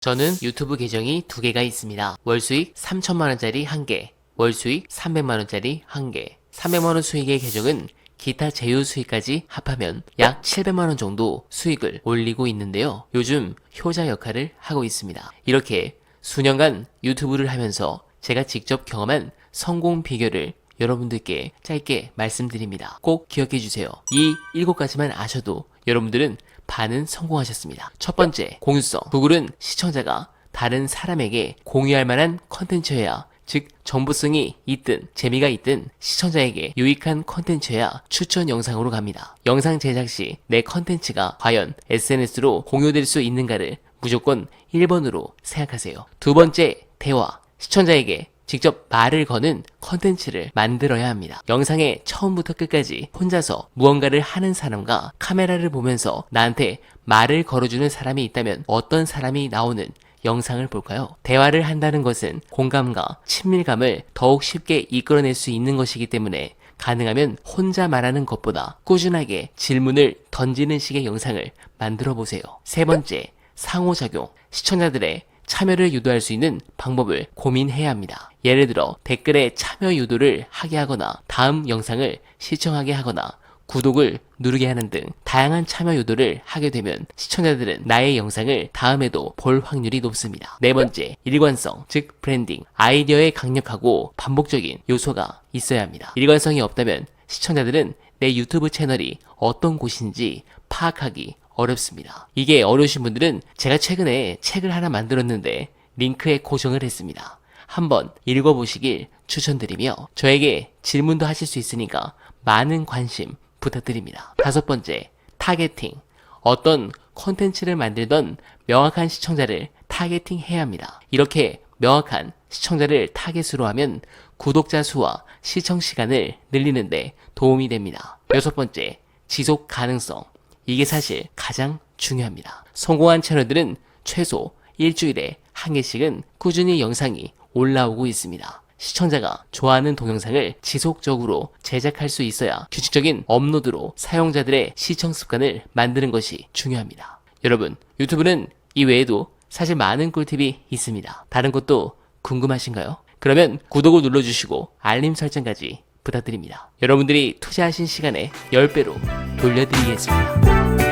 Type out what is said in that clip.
저는 유튜브 계정이 두 개가 있습니다. 월 수익 3천만원짜리 한 개, 월 수익 300만원짜리 한 개. 300만원 수익의 계정은 기타 제휴 수익까지 합하면 약 700만원 정도 수익을 올리고 있는데요. 요즘 효자 역할을 하고 있습니다. 이렇게 수년간 유튜브를 하면서 제가 직접 경험한 성공 비결을 여러분들께 짧게 말씀드립니다. 꼭 기억해 주세요. 이 일곱 가지만 아셔도 여러분들은 반은 성공하셨습니다. 첫 번째, 공유성. 구글은 시청자가 다른 사람에게 공유할 만한 컨텐츠여야 즉 정보성이 있든 재미가 있든 시청자에게 유익한 컨텐츠여야 추천 영상으로 갑니다. 영상 제작 시 내 컨텐츠가 과연 SNS로 공유될 수 있는가를 무조건 1번으로 생각하세요. 두 번째, 대화. 시청자에게 직접 말을 거는 컨텐츠를 만들어야 합니다. 영상의 처음부터 끝까지 혼자서 무언가를 하는 사람과 카메라를 보면서 나한테 말을 걸어주는 사람이 있다면 어떤 사람이 나오는 영상을 볼까요? 대화를 한다는 것은 공감과 친밀감을 더욱 쉽게 이끌어낼 수 있는 것이기 때문에 가능하면 혼자 말하는 것보다 꾸준하게 질문을 던지는 식의 영상을 만들어 보세요. 세 번째, 상호작용. 시청자들의 참여를 유도할 수 있는 방법을 고민해야 합니다. 예를 들어 댓글에 참여 유도를 하게 하거나 다음 영상을 시청하게 하거나 구독을 누르게 하는 등 다양한 참여 유도를 하게 되면 시청자들은 나의 영상을 다음에도 볼 확률이 높습니다. 네 번째, 일관성, 즉 브랜딩. 아이디어에 강력하고 반복적인 요소가 있어야 합니다. 일관성이 없다면 시청자들은 내 유튜브 채널이 어떤 곳인지 파악하기 어렵습니다. 이게 어려우신 분들은 제가 최근에 책을 하나 만들었는데 링크에 고정을 했습니다. 한번 읽어보시길 추천드리며 저에게 질문도 하실 수 있으니까 많은 관심 부탁드립니다. 다섯 번째, 타겟팅. 어떤 콘텐츠를 만들던 명확한 시청자를 타겟팅 해야 합니다. 이렇게 명확한 시청자를 타겟으로 하면 구독자 수와 시청 시간을 늘리는데 도움이 됩니다. 여섯 번째, 지속 가능성. 이게 사실 가장 중요합니다. 성공한 채널들은 최소 일주일에 한 개씩은 꾸준히 영상이 올라오고 있습니다. 시청자가 좋아하는 동영상을 지속적으로 제작할 수 있어야 규칙적인 업로드로 사용자들의 시청 습관을 만드는 것이 중요합니다. 여러분, 유튜브는 이 외에도 사실 많은 꿀팁이 있습니다. 다른 것도 궁금하신가요? 그러면 구독을 눌러주시고 알림 설정까지 부탁드립니다. 여러분들이 투자하신 시간에 10배로 돌려드리겠습니다.